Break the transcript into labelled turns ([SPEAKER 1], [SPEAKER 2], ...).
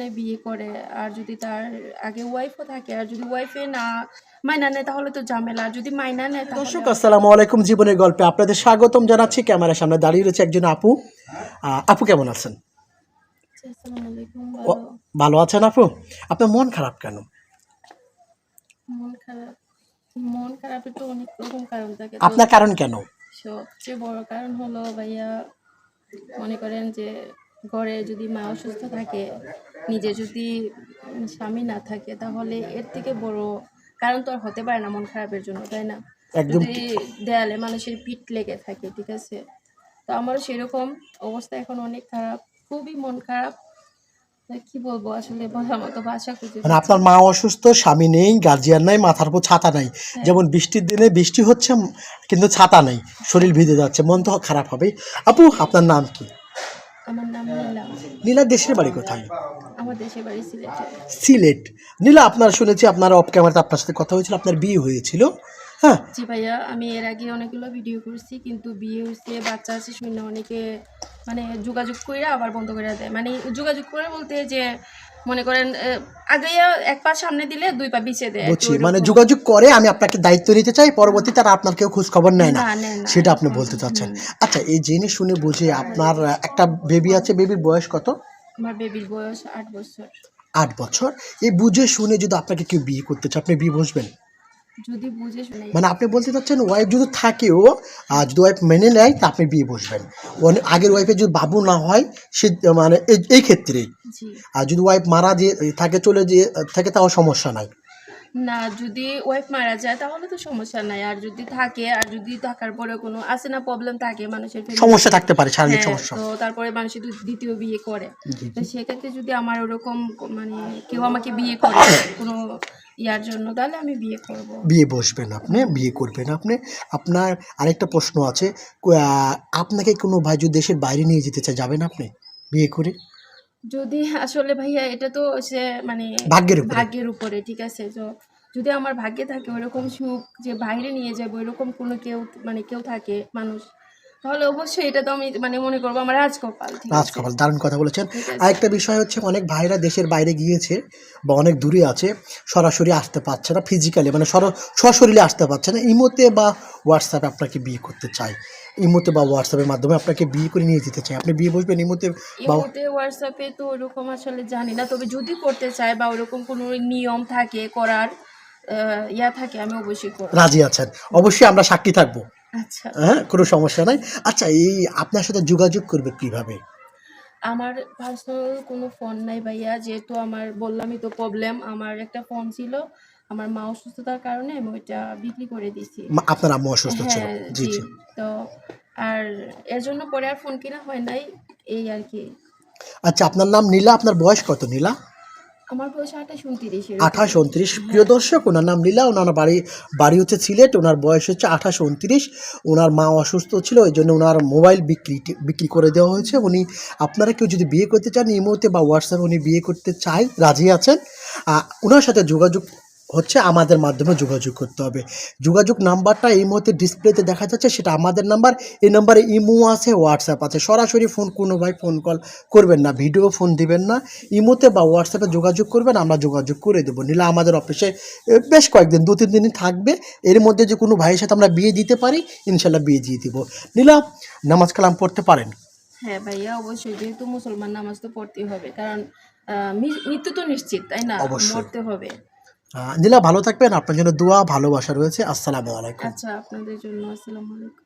[SPEAKER 1] নেয় বিয়ে করে আর যদি তার আগে ওয়াইফও থাকে আর যদি ওয়াইফে না মাইনা নেয় তাহলে তো ঝামেলা। আর যদি মাইনা নেয়
[SPEAKER 2] দর্শক আসসালামু আলাইকুম জীবনের গল্পে আপনাদের স্বাগতম জানাচ্ছি। ক্যামেরার সামনে দাঁড়িয়ে রয়েছে একজন আপু। আপু কেমন আছেন?
[SPEAKER 1] আসসালামু আলাইকুম
[SPEAKER 2] ও, ভালো। আছেন আপু? আপনার মন খারাপ কেন?
[SPEAKER 1] মন খারাপ মন খারাপের তো অনেক রকম কারণ থাকে।
[SPEAKER 2] আপনার কারণ কেন?
[SPEAKER 1] সবচেয়ে বড় কারণ হলো ভাইয়া মনে করেন যে ঘরে যদি মা অসুস্থ থাকে নিজে যদি স্বামী না থাকে তাহলে এর থেকে বড় কারণ তো আর হতে পারে না মন খারাপের জন্য তাই না?
[SPEAKER 2] একদম
[SPEAKER 1] দেয়ালে মানুষের পিঠ লেগে থাকে ঠিক আছে? তো আমারও সেরকম অবস্থা এখন অনেক খারাপ খুবই মন খারাপ। কি বলব আসলে বলার মতো ভাষা খুঁজে
[SPEAKER 2] মানে আপনার মা অসুস্থ স্বামী নেই গার্জিয়ান নাই মাথার উপর ছাতা নাই। যেমন বৃষ্টির দিনে বৃষ্টি হচ্ছে কিন্তু ছাতা নেই শরীর ভিজে যাচ্ছে মন তো খারাপ হবে আপু আপনার নাম কি?
[SPEAKER 1] আমার নাম নীলা।
[SPEAKER 2] নীলা দেশের বাড়ি কোথায়?
[SPEAKER 1] আমার দেশের বাড়ি সিলেটে।
[SPEAKER 2] সিলেট। নীলা আপনার শুনেছি আপনার অফ ক্যামেরাতে আপনার সাথে কথা হয়েছিল আপনার বিয়ে হয়েছিল। হ্যাঁ?
[SPEAKER 1] জি ভাইয়া আমি এর আগে অনেকগুলো ভিডিও করছি কিন্তু বিয়ে হয়েছে বাচ্চা আছে শুনে অনেকে মানে যোগাযোগ করে আবার বন্ধ করে দেয়। মানে যোগাযোগ করে বলতে যে মনে করেন আগে এক পা সামনে দিলে দুই পা পিছিয়ে দেয়।
[SPEAKER 2] বুঝছি মানে যোগাযোগ করে আমি আপনাকে দায়িত্ব নিতে চাই পরবর্তীতে আর আপনার কেউ খোঁজ খবর নেয় না।
[SPEAKER 1] না, নেয় না।
[SPEAKER 2] সেটা আপনি বলতে চাচ্ছেন। আচ্ছা এই জেনে শুনে বুঝে আপনার একটা বেবি আছে বেবির বয়স কত?
[SPEAKER 1] আমার বেবির বয়স আট বছর।
[SPEAKER 2] আট বছর। এই বুঝে শুনে যদি আপনাকে কেউ বিয়ে করতে চায় আপনি বিয়ে বসবেন
[SPEAKER 1] যদি বুঝে
[SPEAKER 2] মানে আপনি বলতে চাচ্ছেন ওয়াইফ যদি থাকেও আর যদি ওয়াইফ মেনে নেয় তা আপনি বিয়ে বসবেন। আগের ওয়াইফের যদি বাবু না হয় সে মানে এই- ক্ষেত্রে। ক্ষেত্রেই আর যদি ওয়াইফ মারা যে থাকে চলে যে থাকে তাও সমস্যা নাই।
[SPEAKER 1] না যদি ওয়াইফ মারা যায় তাহলে তো সমস্যা নাই। আর যদি থাকে আর যদি থাকার পরে কোনো আছে না প্রবলেম থাকে মানুষের
[SPEAKER 2] সমস্যা থাকতে পারে শারীরিক
[SPEAKER 1] হ্যাঁ,
[SPEAKER 2] সমস্যা।
[SPEAKER 1] তো তারপরে মানুষ দ্বিতীয় বিয়ে করে। তো সেক্ষেত্রে যদি আমার ওরকম মানে কেউ আমাকে বিয়ে করে কোনো ইয়ার জন্য তাহলে আমি বিয়ে করব।
[SPEAKER 2] বিয়ে বসবেন আপনি বিয়ে করবেন আপনি। আপনার আরেকটা প্রশ্ন আছে আপনাকে কোনো ভাই যদি দেশের বাইরে নিয়ে যেতে চায় যাবেন আপনি বিয়ে করে?
[SPEAKER 1] যদি আসলে ভাইয়া এটা তো সে মানে
[SPEAKER 2] ভাগ্যের উপরে।
[SPEAKER 1] ভাগ্যের উপরে ঠিক আছে? তো যদি আমার ভাগ্যে থাকে ওরকম সুখ যে বাইরে নিয়ে যাব এরকম কোনো কেউ মানে কেউ থাকে মানুষ তাহলে অবশ্যই এটা তো আমি মানে মনে করব আমার রাজকপাল
[SPEAKER 2] রাজকপাল দারুণ কথা বলেছেন। আরেকটা বিষয় হচ্ছে অনেক ভাইরা দেশের বাইরে গিয়েছে বা অনেক দূরে আছে সরাসরি আসতে পারছে না ফিজিক্যালি মানে সর সশরীরে আসতে পারছে না। ইমোতে বা হোয়াটসঅ্যাপে আপনাকে বিয়ে করতে চায়। ইমোতে বা হোয়াটসঅ্যাপের মাধ্যমে আপনাকে বিয়ে করে নিয়ে যেতে চায়। আপনি বিয়ে বসবেন ইমোতে বা
[SPEAKER 1] হোয়াটসঅ্যাপে তো ওরকম আসলে জানি না তবে যদি করতে চায় বা ওরকম কোনো নিয়ম থাকে করার ইয়া থাকে আমি অবশ্যই করব।
[SPEAKER 2] রাজি আছেন? অবশ্যই আমরা সাক্ষী থাকব।
[SPEAKER 1] আচ্ছা।
[SPEAKER 2] হ্যাঁ কোনো সমস্যা নাই। আচ্ছা এই আপনার সাথে যোগাযোগ করবে কীভাবে?
[SPEAKER 1] আমার পার্সোনাল কোনো ফোন নাই ভাইয়া যেহেতু আমার বললামই তো প্রবলেম আমার একটা ফোন ছিল আমার মা অসুস্থতার কারণে আমি ওইটা বিক্রি করে
[SPEAKER 2] মা- আপনার আম্মু অসুস্থ ছিল।
[SPEAKER 1] হ্যাঁ
[SPEAKER 2] জি।
[SPEAKER 1] জি। তো আর এর জন্য পরে আর ফোন কিনা হয় নাই এই আর কি।
[SPEAKER 2] আচ্ছা আপনার নাম নীলা আপনার বয়স কত নীলা?
[SPEAKER 1] আমার বয়স আঠাশ উনত্রিশ
[SPEAKER 2] আঠাশ উনত্রিশ। প্রিয় দর্শক ওনার নাম নীলা ওনার বাড়ি বাড়ি হচ্ছে সিলেট ওনার বয়স হচ্ছে আঠাশ উনত্রিশ। ওনার মা অসুস্থ ছিল ওই জন্য ওনার মোবাইল বিক্রি বিক্রি করে দেওয়া হয়েছে। উনি আপনারা কেউ যদি বিয়ে করতে চান এই মুহূর্তে বা হোয়াটসঅ্যাপে উনি বিয়ে করতে চাই রাজি আছেন? ওনার সাথে যোগাযোগ হচ্ছে আমাদের মাধ্যমে যোগাযোগ করতে হবে। যোগাযোগ নাম্বারটা এই মুহূর্তে ডিসপ্লেতে দেখা যাচ্ছে সেটা আমাদের নাম্বার। এই নাম্বারে ইমো আছে হোয়াটসঅ্যাপ আছে। সরাসরি ফোন কোনো ভাই ফোন কল করবেন না ভিডিও ফোন দিবেন না। ইমোতে বা হোয়াটসঅ্যাপে যোগাযোগ করবেন আমরা যোগাযোগ করে দেবো। নিলে আমাদের অফিসে বেশ কয়েকদিন দু তিন দিনই থাকবে। এর মধ্যে যে কোনো ভাইয়ের সাথে আমরা বিয়ে দিতে পারি ইনশাল্লাহ বিয়ে দিয়ে দিব। নীলা নামাজ কালাম পড়তে পারেন?
[SPEAKER 1] হ্যাঁ ভাইয়া অবশ্যই। যেহেতু মুসলমান নামাজ তো পড়তেই হবে। কারণ মৃত্যু তো নিশ্চিত তাই না। মরতে হবে।
[SPEAKER 2] নীলা, ভালো থাকবেন। আপনার জন্য দোয়া, ভালোবাসা রয়েছে। আসসালামু আলাইকুম।
[SPEAKER 1] আচ্ছা আপনাদের জন্য আসসালামু আলাইকুম।